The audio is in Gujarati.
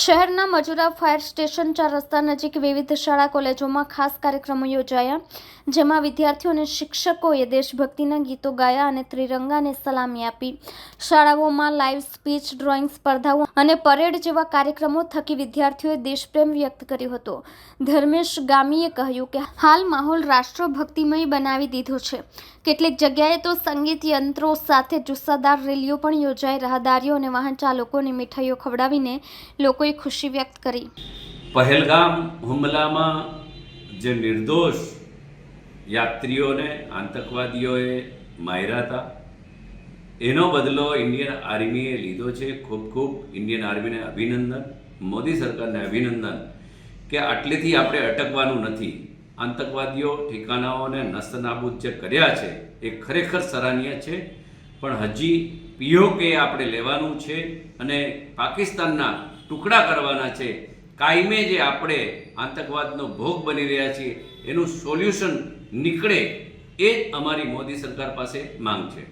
શહેરના મજુરા ફાયર સ્ટેશન ચાર રસ્તા નજીક વિવિધ શાળા, કોલેજોમાં ખાસ કાર્યક્રમો યોજાયા, જેમાં વિદ્યાર્થીઓ અને શિક્ષકોએ દેશભક્તિના ગીતો ગાયા અને ત્રિરંગાને સલામી આપી. શાળાઓમાં લાઇવ સ્પીચ, ડ્રોઈંગ સ્પર્ધાઓ અને પરેડ જેવા કાર્યક્રમો થકી વિદ્યાર્થીઓએ દેશપ્રેમ વ્યક્ત કર્યો હતો. ધર્મેશ ગામીએ કહ્યું કે, હાલ માહોલ રાષ્ટ્રભક્તિમય બનાવી દીધો છે. કેટલીક જગ્યાએ તો સંગીત યંત્રો સાથે જુસ્સાદાર રેલીઓ પણ યોજાઈ, રાહદારીઓ અને વાહન ચાલકોને મીઠાઈઓ ખવડાવીને લોકોએ ખુશી વ્યક્ત કરી. પહેલગામ હુમલામાં જે નિર્દોષ યાત્રીઓને, આતંકવાદીઓએ માર્યા હતા, એનો બદલો ઇન્ડિયન આર્મીએ લીધો છે. ખૂબ ખૂબ ઇન્ડિયન આર્મીને અભિનંદન, મોદી સરકારને અભિનંદન કે આટલેથી આપણે અટકવાનું નથી. આતંકવાદીઓ ઠેકાણાઓને નસ્તનાબૂદ જે કર્યા છે એ ખરેખર સરાહનીય છે. પણ હજી પીઓકે આપણે લેવાનું છે અને પાકિસ્તાનના ટુકડા કરવાના છે. કાયમે જે આપણે આતંકવાદનો ભોગ બની રહ્યા છીએ, એનું સોલ્યુશન નીકળે એ અમારી મોદી સરકાર પાસે માંગ છે.